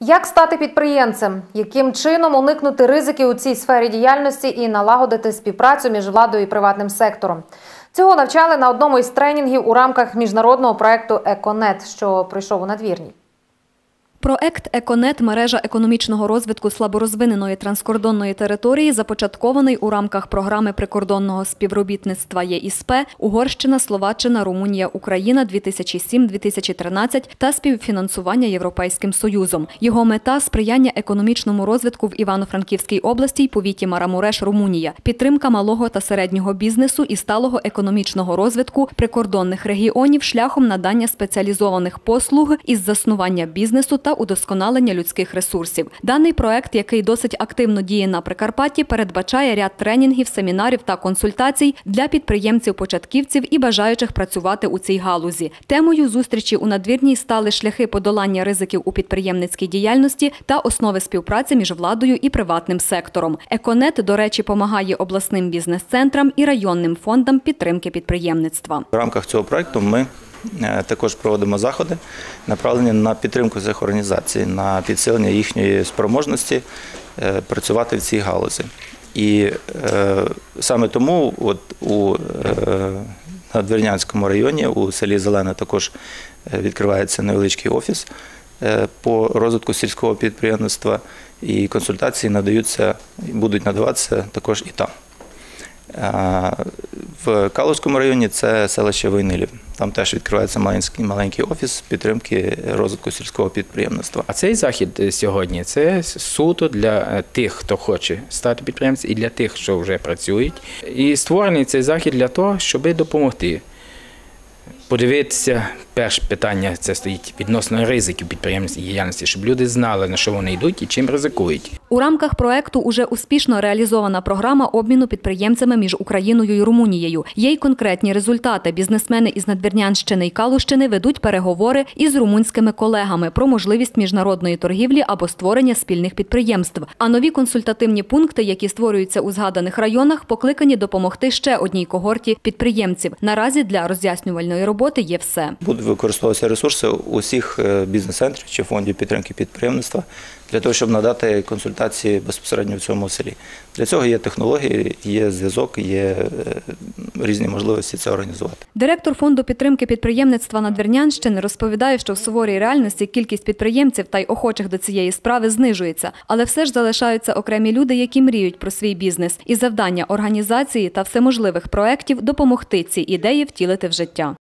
Як стати підприємцем? Яким чином уникнути ризики у цій сфері діяльності і налагодити співпрацю між владою і приватним сектором? Цього навчали на одному із тренінгів у рамках міжнародного проекту Еконет, що пройшов у надвірні. Проект Еконет мережа економічного розвитку слаборозвиненої транскордонної території започаткований у рамках програми прикордонного співробітництва ЄІСП Угорщина, Словаччина, Румунія, Україна 2007-2013 та співфінансування Європейським Союзом. Його мета сприяння економічному розвитку в Івано-Франківській області й повіті Марамуреш, Румунія, підтримка малого та середнього бізнесу і сталого економічного розвитку прикордонних регіонів шляхом надання спеціалізованих послуг із заснування бізнесу та удосконалення людських ресурсів. Даний проект, який досить активно діє на Прикарпатті, передбачає ряд тренінгів, семінарів та консультацій для підприємців-початківців і бажаючих працювати у цій галузі. Темою зустрічі у надвірній стали шляхи подолання ризиків у підприємницькій діяльності та основи співпраці між владою і приватним сектором. Еконет, до речі, помагає обласним бізнес-центрам і районним фондам підтримки підприємництва. В рамках цього проекту ми також проводимо заходи, направлені на підтримку цих організацій, на підсилення їхньої спроможності е, працювати в цій галузі. І е, саме тому от у е, Надвірнянському районі, у селі Зелене, також е, відкривається невеличкий офіс е, по розвитку сільського підприємництва, і консультації надаються, будуть надаватися також і там. В Калузькому районі це селище Войнилів. Там теж відкривається маленький, маленький офіс підтримки розвитку сільського підприємництва. А цей захід е, сьогодні це суто для е, тих, хто хоче стати підприємцем, і для тих, що вже працюють. І створений цей захід для того, щоб допомогти. Подивитися, перше питання це стоїть відносно ризиків підприємницької діяльності, щоб люди знали, на що вони йдуть і чим ризикують. У рамках проекту уже успішно реалізована програма обміну підприємцями між Україною і Румунією. Є й конкретні результати. Бізнесмени із Надвірнянщини і Калущини ведуть переговори із румунськими колегами про можливість міжнародної торгівлі або створення спільних підприємств. А нові консультативні пункти, які створюються у згаданих районах, покликані допомогти ще одній когорті підприємців. Наразі для роз'яснювальної роботи є все. Будуть використовуватися ресурси усіх е, бізнес-центрів чи фондів підтримки підприємництва для того, щоб надати консультації безпосередньо в цьому селі. Для цього є технології, є зв'язок, є е, різні можливості це організувати. Директор фонду підтримки підприємництва Надвірнянщини розповідає, що в суворій реальності кількість підприємців та й охочих до цієї справи знижується, але все ж залишаються окремі люди, які мріють про свій бізнес, і завдання організації та всеможливих проєктів допомогти ці ідеї втілити в життя.